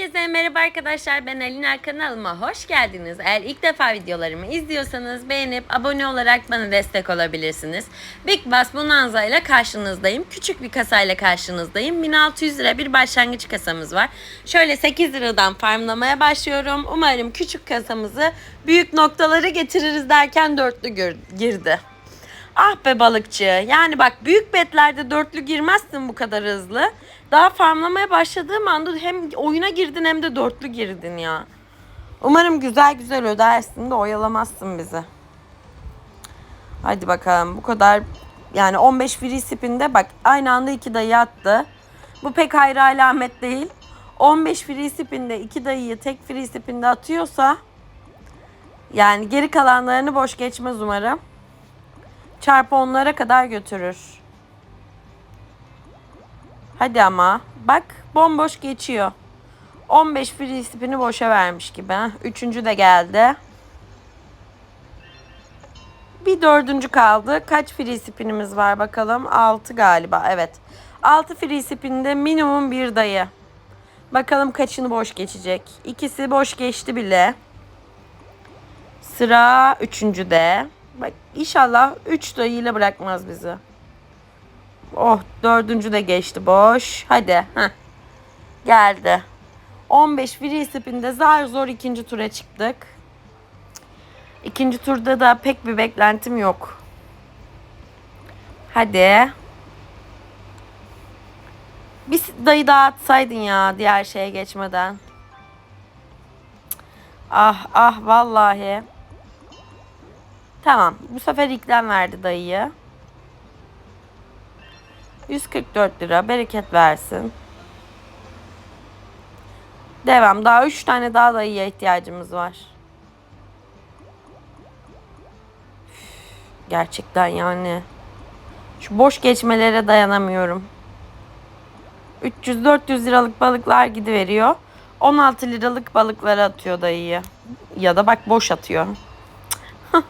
Herkese merhaba arkadaşlar ben Alina kanalıma hoş geldiniz. Eğer ilk defa videolarımı izliyorsanız beğenip abone olarak bana destek olabilirsiniz. Big Bass Bonanza ile karşınızdayım. Küçük bir kasayla karşınızdayım. 1600 lira bir başlangıç kasamız var. Şöyle 8 liradan farmlamaya başlıyorum. Umarım küçük kasamızı büyük noktaları getiririz derken dörtlü gir- girdi. Ah be balıkçı. Yani bak büyük betlerde dörtlü girmezsin bu kadar hızlı. Daha farmlamaya başladığım anda hem oyuna girdin hem de dörtlü girdin ya. Umarım güzel güzel ödersin de oyalamazsın bizi. Hadi bakalım bu kadar yani 15 free spin'de bak aynı anda iki dayı attı. Bu pek hayra alamet değil. 15 free spin'de iki dayıyı tek free spin'de atıyorsa yani geri kalanlarını boş geçmez umarım çarpı onlara kadar götürür. Hadi ama. Bak bomboş geçiyor. 15 free spin'i boşa vermiş gibi. Üçüncü de geldi. Bir dördüncü kaldı. Kaç free spin'imiz var bakalım. 6 galiba. Evet. 6 free spin'de minimum bir dayı. Bakalım kaçını boş geçecek. İkisi boş geçti bile. Sıra üçüncüde. Bak inşallah üç dayıyla bırakmaz bizi. Oh dördüncü de geçti boş. Hadi. Heh. Geldi. 15 free spin'de zar zor ikinci tura çıktık. İkinci turda da pek bir beklentim yok. Hadi. Bir dayı daha atsaydın ya diğer şeye geçmeden. Ah ah vallahi. Tamam. Bu sefer ikram verdi dayıyı. 144 lira. Bereket versin. Devam. Daha 3 tane daha dayıya ihtiyacımız var. Gerçekten yani. Şu boş geçmelere dayanamıyorum. 300-400 liralık balıklar gidiveriyor. 16 liralık balıkları atıyor dayıyı. Ya da bak boş atıyor.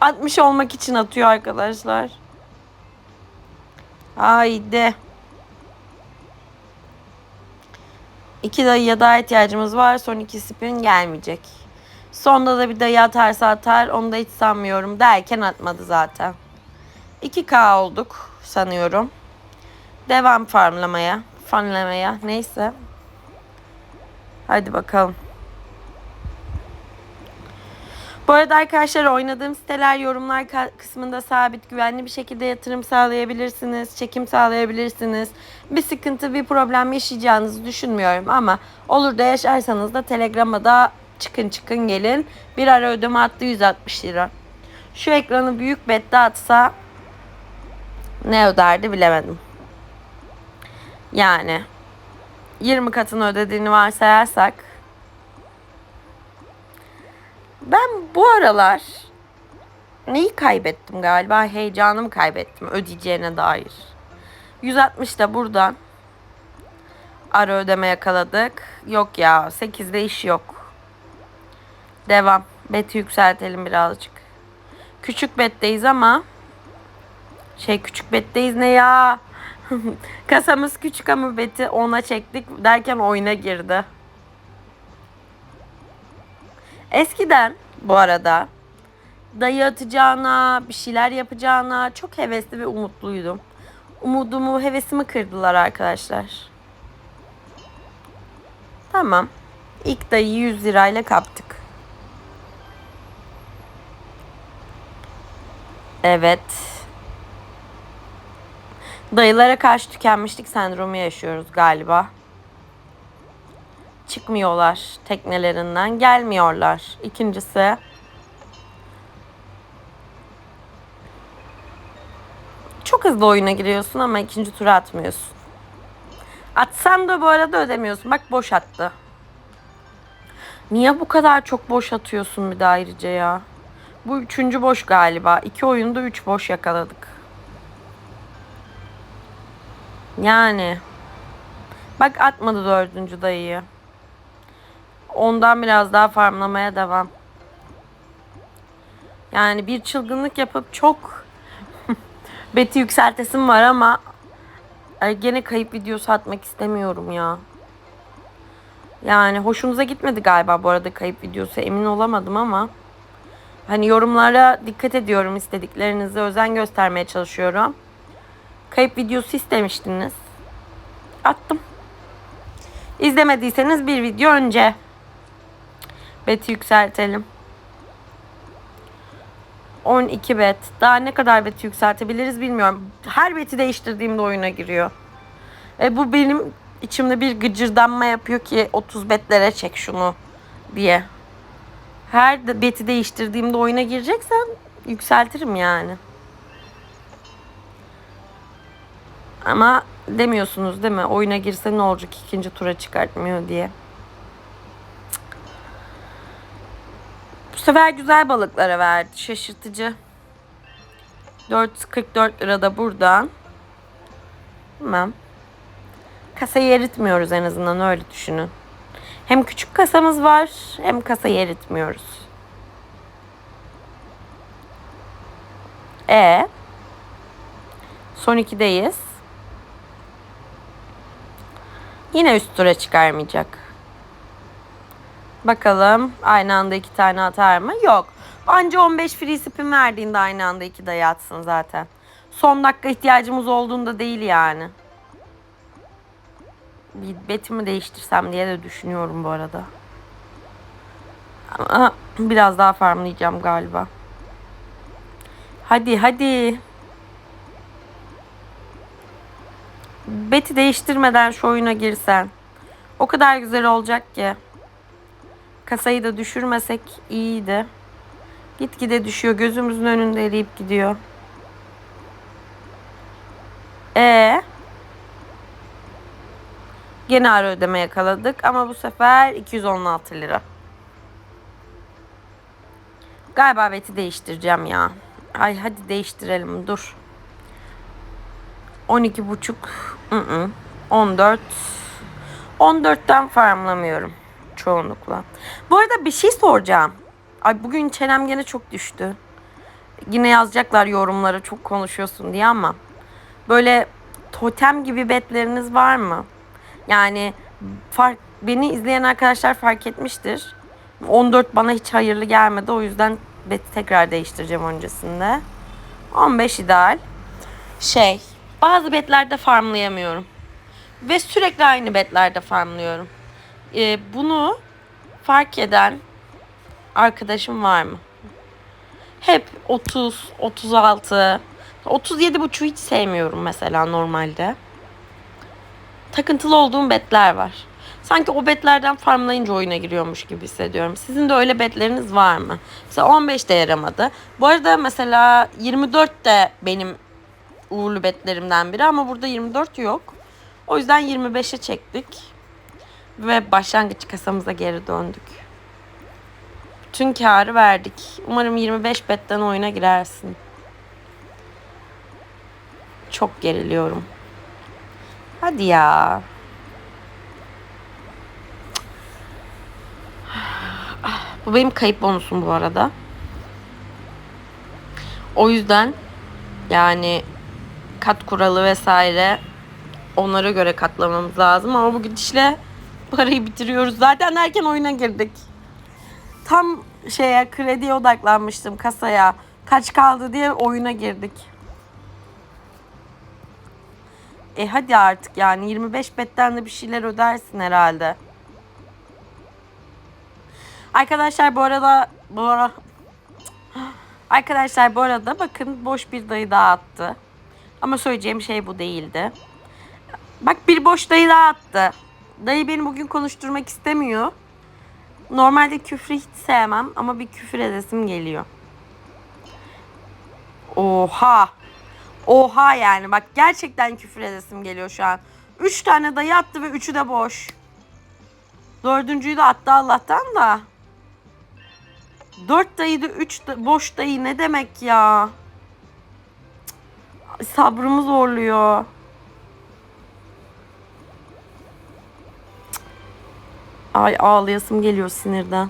60 olmak için atıyor arkadaşlar. Haydi. İki dayıya daha ihtiyacımız var. Son iki spin gelmeyecek. Sonda da bir dayı atarsa atar. Onu da hiç sanmıyorum. Derken atmadı zaten. 2K olduk sanıyorum. Devam farmlamaya. Farmlamaya. Neyse. Hadi bakalım. Bu arada arkadaşlar oynadığım siteler yorumlar kısmında sabit güvenli bir şekilde yatırım sağlayabilirsiniz, çekim sağlayabilirsiniz. Bir sıkıntı, bir problem yaşayacağınızı düşünmüyorum ama olur da yaşarsanız da Telegram'a da çıkın çıkın gelin. Bir ara ödeme attı 160 lira. Şu ekranı büyük bette atsa ne öderdi bilemedim. Yani 20 katını ödediğini varsayarsak ben bu aralar neyi kaybettim galiba? Heyecanımı kaybettim ödeyeceğine dair. 160 da buradan ara ödeme yakaladık. Yok ya 8'de iş yok. Devam. Beti yükseltelim birazcık. Küçük betteyiz ama şey küçük betteyiz ne ya? Kasamız küçük ama beti ona çektik derken oyuna girdi. Eskiden bu arada dayı atacağına, bir şeyler yapacağına çok hevesli ve umutluydum. Umudumu, hevesimi kırdılar arkadaşlar. Tamam. İlk dayıyı 100 lirayla kaptık. Evet. Dayılara karşı tükenmişlik sendromu yaşıyoruz galiba çıkmıyorlar teknelerinden gelmiyorlar. İkincisi çok hızlı oyuna giriyorsun ama ikinci tura atmıyorsun. Atsan da bu arada ödemiyorsun. Bak boş attı. Niye bu kadar çok boş atıyorsun bir de ayrıca ya? Bu üçüncü boş galiba. İki oyunda üç boş yakaladık. Yani. Bak atmadı dördüncü dayıyı. Ondan biraz daha farmlamaya devam. Yani bir çılgınlık yapıp çok beti yükseltesim var ama ay, gene kayıp videosu atmak istemiyorum ya. Yani hoşunuza gitmedi galiba bu arada kayıp videosu emin olamadım ama hani yorumlara dikkat ediyorum istediklerinize özen göstermeye çalışıyorum. Kayıp videosu istemiştiniz. Attım. İzlemediyseniz bir video önce. Beti yükseltelim. 12 bet. Daha ne kadar beti yükseltebiliriz bilmiyorum. Her beti değiştirdiğimde oyuna giriyor. E bu benim içimde bir gıcırdanma yapıyor ki 30 betlere çek şunu diye. Her beti değiştirdiğimde oyuna gireceksen yükseltirim yani. Ama demiyorsunuz değil mi? Oyuna girse ne olacak ikinci tura çıkartmıyor diye. Bu sefer güzel balıklara verdi. Şaşırtıcı. 444 lira da buradan. Tamam. Kasayı eritmiyoruz en azından öyle düşünün. Hem küçük kasamız var hem kasayı eritmiyoruz. E son 2'deyiz. Yine üst tura çıkarmayacak. Bakalım aynı anda iki tane atar mı? Yok. Anca 15 free spin verdiğinde aynı anda iki dayı atsın zaten. Son dakika ihtiyacımız olduğunda değil yani. Bir betimi değiştirsem diye de düşünüyorum bu arada. Ama biraz daha farmlayacağım galiba. Hadi hadi. Beti değiştirmeden şu oyuna girsen. O kadar güzel olacak ki. Kasayı da düşürmesek iyiydi. Gitgide düşüyor. Gözümüzün önünde eriyip gidiyor. E Gene ara ödeme yakaladık ama bu sefer 216 lira. Galiba beti değiştireceğim ya. Ay hadi değiştirelim dur. 12 buçuk. ı-ı, 14. 14'ten farmlamıyorum çoğunlukla. Bu arada bir şey soracağım. Ay bugün çenem gene çok düştü. Yine yazacaklar yorumlara çok konuşuyorsun diye ama böyle totem gibi betleriniz var mı? Yani fark beni izleyen arkadaşlar fark etmiştir. 14 bana hiç hayırlı gelmedi. O yüzden beti tekrar değiştireceğim öncesinde. 15 ideal. Şey, bazı betlerde farmlayamıyorum. Ve sürekli aynı betlerde farmlıyorum. Ee, bunu fark eden arkadaşım var mı? Hep 30, 36, 37 buçuğu hiç sevmiyorum mesela normalde. Takıntılı olduğum betler var. Sanki o betlerden farmlayınca oyuna giriyormuş gibi hissediyorum. Sizin de öyle betleriniz var mı? Mesela 15 de yaramadı. Bu arada mesela 24 de benim uğurlu betlerimden biri ama burada 24 yok. O yüzden 25'e çektik. Ve başlangıç kasamıza geri döndük. Bütün karı verdik. Umarım 25 betten oyuna girersin. Çok geriliyorum. Hadi ya. Bu benim kayıp bonusum bu arada. O yüzden yani kat kuralı vesaire onlara göre katlamamız lazım ama bu gidişle parayı bitiriyoruz. Zaten erken oyuna girdik. Tam şeye krediye odaklanmıştım kasaya. Kaç kaldı diye oyuna girdik. E hadi artık yani 25 betten de bir şeyler ödersin herhalde. Arkadaşlar bu arada bu ara Arkadaşlar bu arada bakın boş bir dayı daha attı. Ama söyleyeceğim şey bu değildi. Bak bir boş dayı daha attı. Dayı beni bugün konuşturmak istemiyor. Normalde küfrü hiç sevmem ama bir küfür edesim geliyor. Oha. Oha yani bak gerçekten küfür edesim geliyor şu an. Üç tane dayı attı ve üçü de boş. Dördüncüyü de attı Allah'tan da. Dört dayı da üç da- boş dayı ne demek ya? Cık, Sabrımı zorluyor. Ay ağlayasım geliyor sinirden.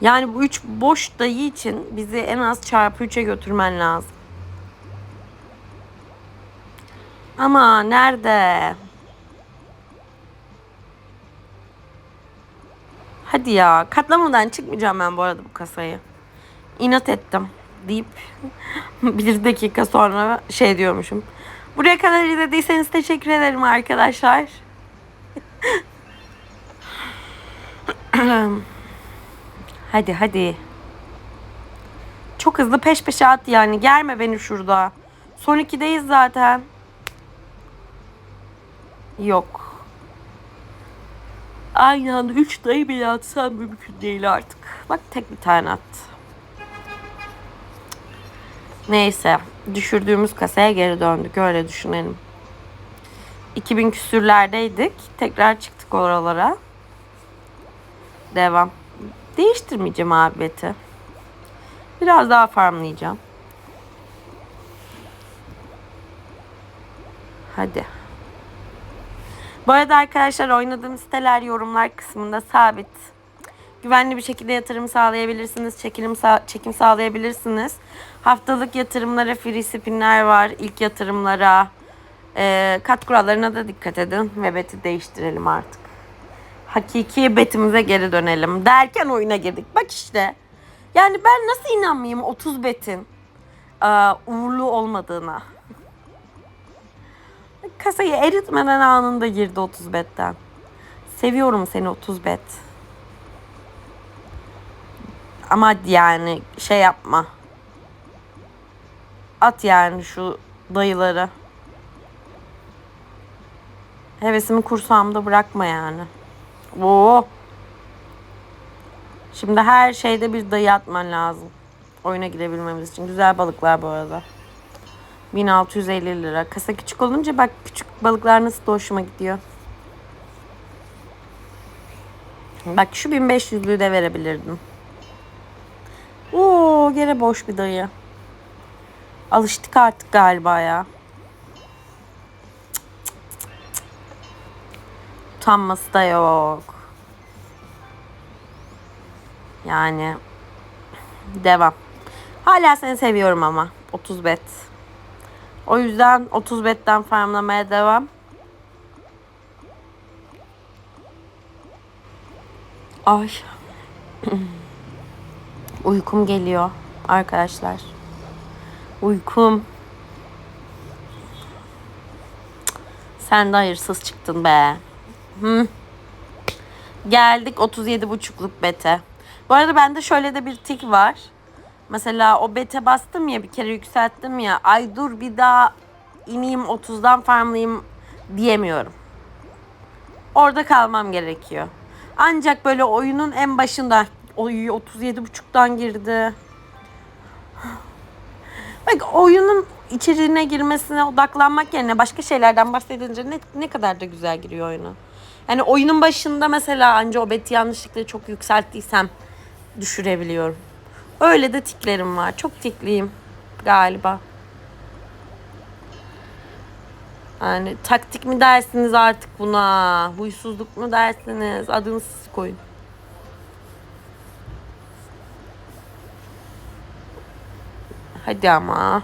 Yani bu üç boş dayı için bizi en az çarpı üçe götürmen lazım. Ama nerede? Hadi ya katlamadan çıkmayacağım ben bu arada bu kasayı. İnat ettim deyip bir dakika sonra şey diyormuşum. Buraya kadar izlediyseniz teşekkür ederim arkadaşlar. hadi hadi. Çok hızlı peş peşe at yani. Germe beni şurada. Son 2'deyiz zaten. Yok. Aynı anda 3 dayı bile atsam mümkün değil artık. Bak tek bir tane attı. Neyse. Düşürdüğümüz kasaya geri döndük. Öyle düşünelim. 2000 küsürlerdeydik. Tekrar çıktık oralara. Devam. Değiştirmeyeceğim abi. Biraz daha farmlayacağım. Hadi. Bu arada arkadaşlar oynadığım siteler yorumlar kısmında sabit. Güvenli bir şekilde yatırım sağlayabilirsiniz. Çekilim sa- çekim sağlayabilirsiniz. Haftalık yatırımlara free spinler var. İlk yatırımlara. Ee, kat kurallarına da dikkat edin. Ve beti değiştirelim artık. Hakiki betimize geri dönelim. Derken oyuna girdik. Bak işte. Yani ben nasıl inanmayayım 30 betin aa, uğurlu olmadığına. Kasayı eritmeden anında girdi 30 betten. Seviyorum seni 30 bet. Ama yani şey yapma. At yani şu dayıları. Hevesimi kursağımda bırakma yani. Oo. Şimdi her şeyde bir dayı atman lazım. Oyuna girebilmemiz için. Güzel balıklar bu arada. 1650 lira. Kasa küçük olunca bak küçük balıklar nasıl da hoşuma gidiyor. Bak şu 1500'lüğü de verebilirdim. Oo gene boş bir dayı. Alıştık artık galiba ya. Utanması da yok. Yani devam. Hala seni seviyorum ama. 30 bet. O yüzden 30 betten farmlamaya devam. Ay. Uykum geliyor arkadaşlar. Uykum. Sen de hayırsız çıktın be. Hı. Geldik 37,5'luk bete. Bu arada bende şöyle de bir tik var. Mesela o bete bastım ya bir kere yükselttim ya. Ay dur bir daha ineyim 30'dan farmlayayım diyemiyorum. Orada kalmam gerekiyor. Ancak böyle oyunun en başında oy 37.5'tan girdi. Bak oyunun içeriğine girmesine odaklanmak yerine başka şeylerden bahsedince ne, ne kadar da güzel giriyor oyuna. Yani oyunun başında mesela anca o beti yanlışlıkla çok yükselttiysem düşürebiliyorum. Öyle de tiklerim var. Çok tikliyim galiba. Yani taktik mi dersiniz artık buna? Huysuzluk mu dersiniz? Adını siz koyun. Hadi ama.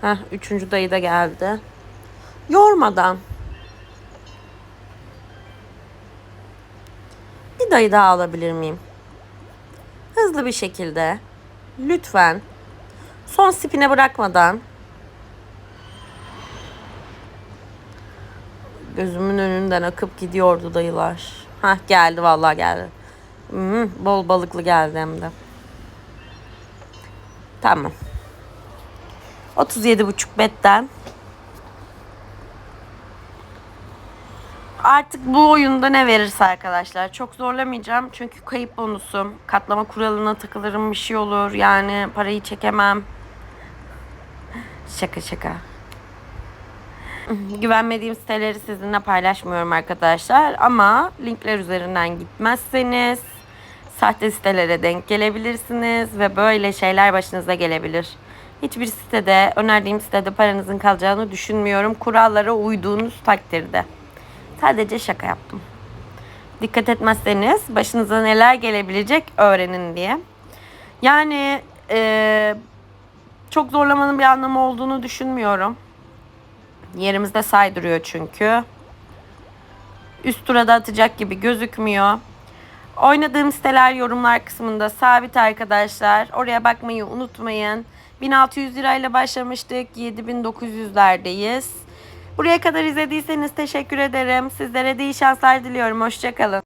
Heh, üçüncü dayı da geldi. Yormadan. Bir dayı daha alabilir miyim? Hızlı bir şekilde. Lütfen. Son spine bırakmadan. Gözümün önünden akıp gidiyordu dayılar. Hah geldi vallahi geldi. Hmm, bol balıklı geldi hem de. Tamam. 37,5 betten. Artık bu oyunda ne verirse arkadaşlar. Çok zorlamayacağım. Çünkü kayıp bonusum. Katlama kuralına takılırım bir şey olur. Yani parayı çekemem. Şaka şaka. Güvenmediğim siteleri sizinle paylaşmıyorum arkadaşlar. Ama linkler üzerinden gitmezseniz sahte sitelere denk gelebilirsiniz ve böyle şeyler başınıza gelebilir. Hiçbir sitede, önerdiğim sitede paranızın kalacağını düşünmüyorum. Kurallara uyduğunuz takdirde. Sadece şaka yaptım. Dikkat etmezseniz başınıza neler gelebilecek öğrenin diye. Yani e, çok zorlamanın bir anlamı olduğunu düşünmüyorum. Yerimizde saydırıyor çünkü. Üst tura da atacak gibi gözükmüyor. Oynadığım siteler yorumlar kısmında sabit arkadaşlar. Oraya bakmayı unutmayın. 1600 lirayla başlamıştık. 7900'lerdeyiz. Buraya kadar izlediyseniz teşekkür ederim. Sizlere de iyi şanslar diliyorum. Hoşçakalın.